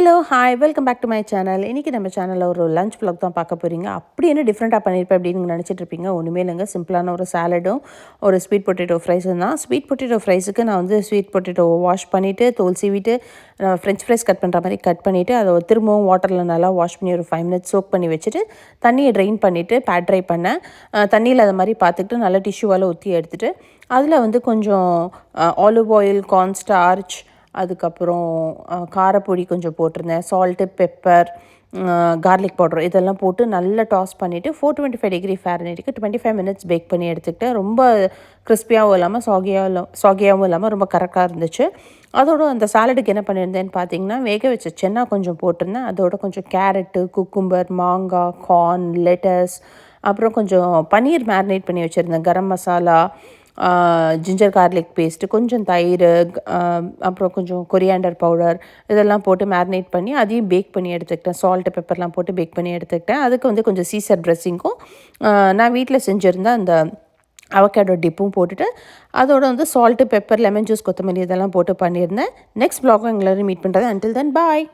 Hello hi welcome back to my channel இன்றைக்கி நம்ம சேனலில் ஒரு லஞ்ச் ப்ளாக் தான் பார்க்க போகிறீங்க அப்படி என்ன டிஃப்ரெண்ட்டாக பண்ணியிருப்பேன் அப்படின்னு நீங்கள் நினச்சிட்டு இருப்பீங்க. ஒன்றுமே இல்லைங்க. சிம்பிளான ஒரு சாலடும் ஒரு ஸ்வீட் பொட்டேட்டோ ஃப்ரைஸும் தான். ஸ்வீட் பொட்டேட்டோ ஃப்ரைஸுக்கு நான் வந்து ஸ்வீட் பொட்டேட்டோ வாஷ் பண்ணிவிட்டு தோல் சீவிட்டு ஃப்ரெஞ்ச் ஃப்ரைஸ் கட் பண்ணுற மாதிரி கட் பண்ணிவிட்டு அதை திரும்பவும் வாட்டரில் நல்லா வாஷ் பண்ணி ஒரு ஃபைவ் மினிட்ஸ் சோக் பண்ணி வச்சுட்டு தண்ணியை ட்ரெயின் பண்ணிவிட்டு பேட் ட்ரை பண்ணேன். தண்ணியில் அதை மாதிரி பார்த்துக்கிட்டு நல்லா டிஷ்யூவால் ஊற்றி எடுத்துகிட்டு அதில் வந்து கொஞ்சம் ஆலிவ் ஆயில் கார்ன்ஸ்டார்ச் அதுக்கப்புறம் காரப்பொடி கொஞ்சம் போட்டிருந்தேன். சால்ட்டு பெப்பர் கார்லிக் பவுடர் இதெல்லாம் போட்டு நல்லா டாஸ் பண்ணிவிட்டு ஃபோர் டுவெண்ட்டி ஃபைவ் டிகிரி ஃபேரனைட்டுக்கு டுவெண்ட்டி ஃபைவ் மினிட்ஸ் பேக் பண்ணி எடுத்துக்கிட்டேன். ரொம்ப கிறிஸ்பியாகவும் இல்லாமல் சாகியாகவும் இல்லாமல் சாகியாகவும் இல்லாமல் ரொம்ப கரெக்டாக இருந்துச்சு. அதோட அந்த சாலடுக்கு என்ன பண்ணியிருந்தேன்னு பார்த்தீங்கன்னா வேக வச்ச சென்னா கொஞ்சம் போட்டிருந்தேன். அதோட கொஞ்சம் கேரட்டு குக்கும்பர் மாங்காய் கார்ன் லெட்டஸ் அப்புறம் கொஞ்சம் பன்னீர் மேரினேட் பண்ணி வச்சுருந்தேன். Garam masala ginger garlic paste கொஞ்சம் தயிர் அப்புறம் கொஞ்சம் கொரியாண்டர் பவுடர் இதெல்லாம் போட்டு மேரினேட் பண்ணி அதையும் பேக் பண்ணி எடுத்துக்கிட்டேன். சால்ட்டு பெப்பர்லாம் போட்டு பேக் பண்ணி எடுத்துக்கிட்டேன். அதுக்கு வந்து கொஞ்சம் சீசர் ட்ரெஸ்ஸிங்கும் நான் வீட்டில் செஞ்சுருந்தேன் அந்த அவக்கேடோ டிப்பும் போட்டுட்டு அதோட வந்து சால்ட்டு பெப்பர் லெமன் ஜூஸ் கொத்தமல்லி இதெல்லாம் போட்டு பண்ணியிருந்தேன். நெக்ஸ்ட் ப்ளாகும் எங்களோட மீட் பண்ணுறது அண்டில் தென் பாய்